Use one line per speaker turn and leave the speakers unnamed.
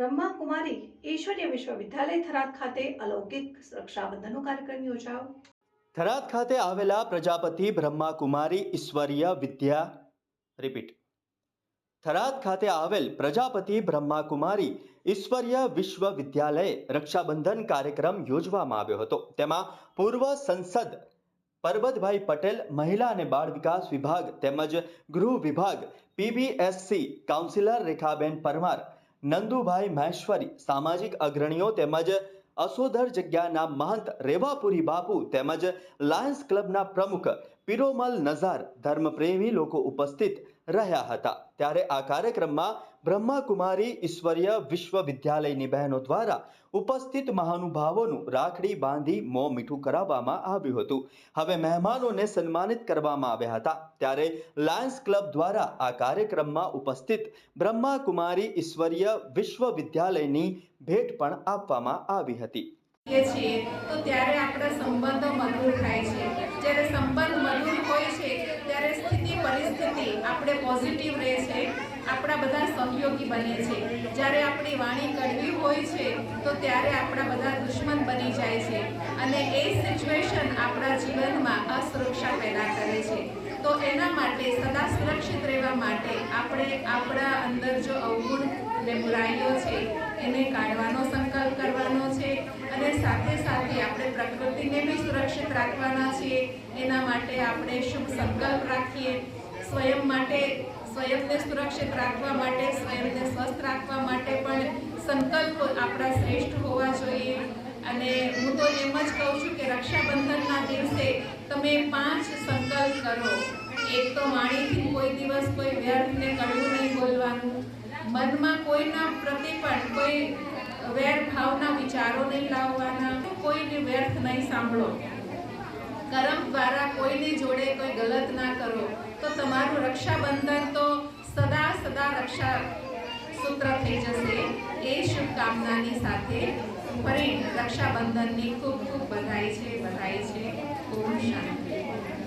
બ્રહ્માકુમારી ઈશ્વરીય વિશ્વવિદ્યાલય થરાદ ખાતે અલૌકિક રક્ષાબંધનનો કાર્યક્રમ યોજાયો.
થરાદ ખાતે આવેલા પ્રજાપતિ બ્રહ્માકુમારી ઈશ્વરીય વિદ્યા રિપીટ. થરાદ ખાતે આવેલ પ્રજાપતિ બ્રહ્માકુમારી ઈશ્વરીય વિશ્વવિદ્યાલયે રક્ષાબંધન કાર્યક્રમ યોજવામાં આવ્યો હતો. તેમાં પૂર્વ સંસદ પરબતભાઈ પટેલ, મહિલા અને બાળ વિકાસ વિભાગ તેમજ ગૃહ વિભાગ પીબીએસસી કાઉન્સિલર રેખાબેન પરમાર નંદુભાઈ મહેશ્વરી સામાજિક અગ્રણીઓ તેમજ અસોદર જગ્યાના મહંત રેવાપુરી બાપુ તેમજ લાયન્સ ક્લબના પ્રમુખ પિરોમલ નઝાર ધર્મપ્રેમી લોકો ઉપસ્થિત રહ્યા હતા. ત્યારે આ કાર્યક્રમમાં બ્રહ્માકુમારી ઈશ્વરીય વિશ્વવિદ્યાલયની બહેનો દ્વારા ઉપસ્થિત મહાનુભાવોનું રાખડી બાંધી મોં મીઠું કરાવવામાં આવ્યું હતું. હવે મહેમાનોને સન્માનિત કરવામાં આવ્યા હતા. ત્યારે લાયન્સ ક્લબ દ્વારા આ કાર્યક્રમમાં ઉપસ્થિત બ્રહ્માકુમારી ઈશ્વરીય વિશ્વવિદ્યાલયની ભેટ પણ આપવામાં આવી હતી.
તો ત્યારે આપણા સંબંધો મધુર થાય છે. જ્યારે છે ત્યારે સ્થિતિ, પરિસ્થિતિ આપણે પોઝિટિવ રહે છે. આપણા બધા સહયોગી બને છે. જ્યારે આપણી વાણી કડવી હોય છે, તો ત્યારે આપણા બધા દુશ્મન બની જાય છે. અને એ સિચ્યુએશન આપણા જીવનમાં અસુરક્ષા પેદા કરે છે. તો એના માટે, સદા સુરક્ષિત રહેવા માટે આપણે આપણા અંદર જો અવગુણ ને બુરાઈઓ છે, એને કાઢવાનો સંકલ્પ કરવાનો છે અને સાથે સાથે આપણે પ્રકૃતિને બી સુરક્ષિત રાખવાના છીએ. એના માટે આપણે શુભ સંકલ્પ રાખીએ. સ્વયં માટે, સ્વયંને સુરક્ષિત રાખવા માટે, સ્વયંને સ્વસ્થ રાખવા માટે પણ સંકલ્પ આપણા શ્રેષ્ઠ હોવા જોઈએ. અને હું તો એમ જ કહું છું કે રક્ષાબંધનના દિવસે તમે પાંચ સંકલ્પ કરો. એક તો વાણીથી કોઈ દિવસ કોઈ વ્યર્થને કડવું નહીં બોલવાનું. મનમાં કોઈના પ્રતિ પણ કોઈ વેર ભાવના વિચારો નહીં લાવવાના. કોઈને વ્યર્થ નહીં સાંભળો. કર્મ દ્વારા કોઈની જોડે કોઈ ગલત ના કરો, તો તમારું રક્ષાબંધન તો સદા સદા રક્ષા સૂત્ર થઈ જશે. એ શુભકામનાની સાથે ફરી રક્ષાબંધનની ખૂબ ખૂબ બધાઈ છે બધાઈ છે. ઓમ શાંતિ.